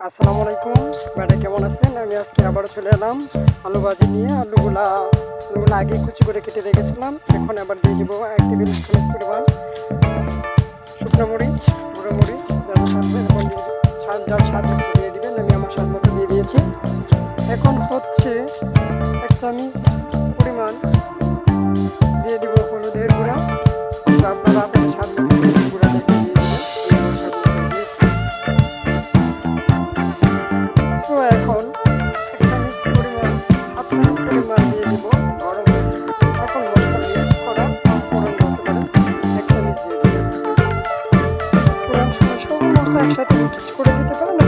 আসসালামু আলাইকুম। ম্যাডাম, কেমন আছেন? আমি আজকে আবারও চলে এলাম আলু ভাজি নিয়ে। আলুগুলা, আলুগুলো আগে কুচি করে কেটে রেখেছিলাম। এখন আবার দিয়ে দেবো এক টেবিল চামচ পরিমাণ শুকনো মরিচ, গুঁড়ো মরিচ, যার স্বাদ এখন স্বাদ, যার স্বাদ দিয়ে দিবেন। আমি আমার স্বাদ মতো দিয়ে দিয়েছি। এখন হচ্ছে এক চামচ একসাথে মিক্স করে দিতে পারেন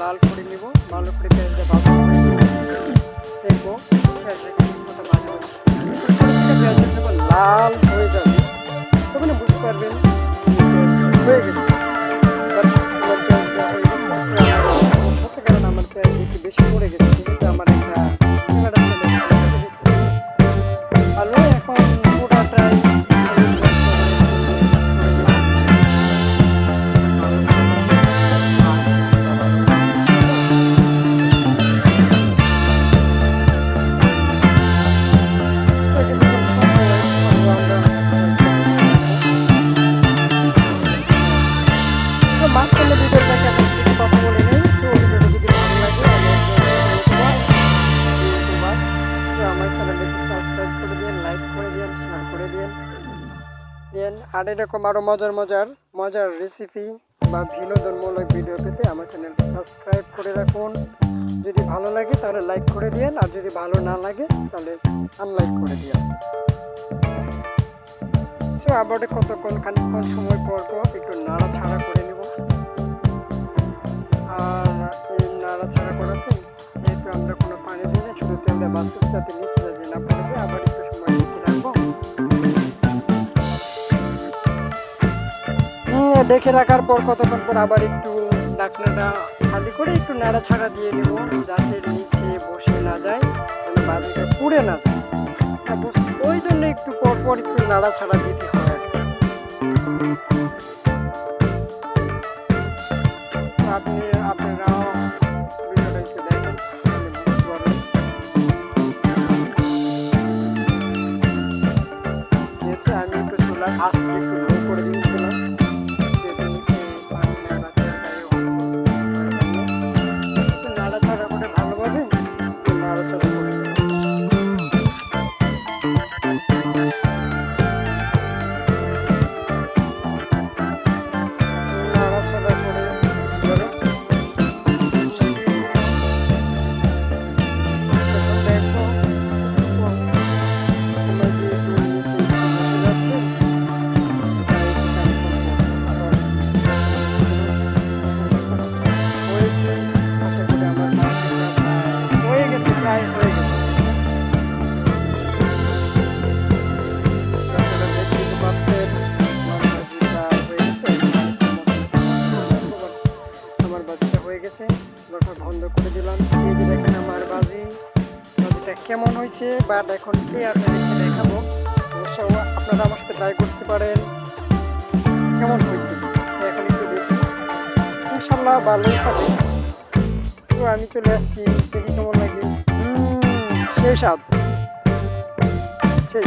লাল করে নিব, ভালো করে পেঁয়াজটা ভাজা করে দেখব পেঁয়াজটাকে ঠিক মতো ভাজা বিশেষ করে পেঁয়াজটা লাল আর এরকম আরও মজার মজার মজার রেসিপি বা বিনোদনমূলক ভিডিও পেতে আমার চ্যানেলটা সাবস্ক্রাইব করে রাখুন। যদি ভালো লাগে তাহলে লাইক করে দিন আর যদি ভালো না লাগে তাহলে আনলাইক করে দিন সো আবার কতক্ষণ, খানিকক্ষণ সময় পর পর একটু নাড়াছাড়া করে নেব। আর এই নাড়াছাড়া করাতে যেহেতু আমরা কোনো পানি দিই না, শুধু তেল দিয়ে বাঁচতে যাতে নিচে যাতে না পড়ে যায়, আবার একটু ডেকে রাখার পর কতক্ষণ পর আবার একটু ঢাকনাটা খালি করে একটু নাড়াছাড়া দিয়ে নেব, যাতে নিচে বসে না যায়, যেন বাজিটা পুড়ে না যায়। সাপোজ ওই জন্য একটু পর পর একটু নাড়াছাড়া দিতে হয়। আপনি আপনারাও আমি একটু চুলার আস্তে একটু একটু নাড়াচাড়া করে দিলাম প্রায় হয়ে গেছে হয়ে গেছে আমার বাজিটা হয়ে গেছে এবার বন্ধ করে দিলাম এই যে দেখেন আমার বাজি বাজিটা কেমন হয়েছে? বা এখন কে আপনাদেরকে দেখাবো অবশ্য আপনারা আমার সাথে ট্রাই করতে পারেন কেমন হয়েছে এখন একটু দেখি ইনশাল্লাহ ভালোই হবে সো আমি চলে আসছি, দেখি কেমন লাগে। সেই স্বাদ সেই।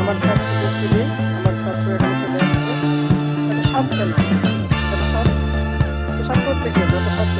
আমার চাচ্ছি দেখতে আমার এখানে চলে আসছে। কেন? করতে গিয়ে সাত?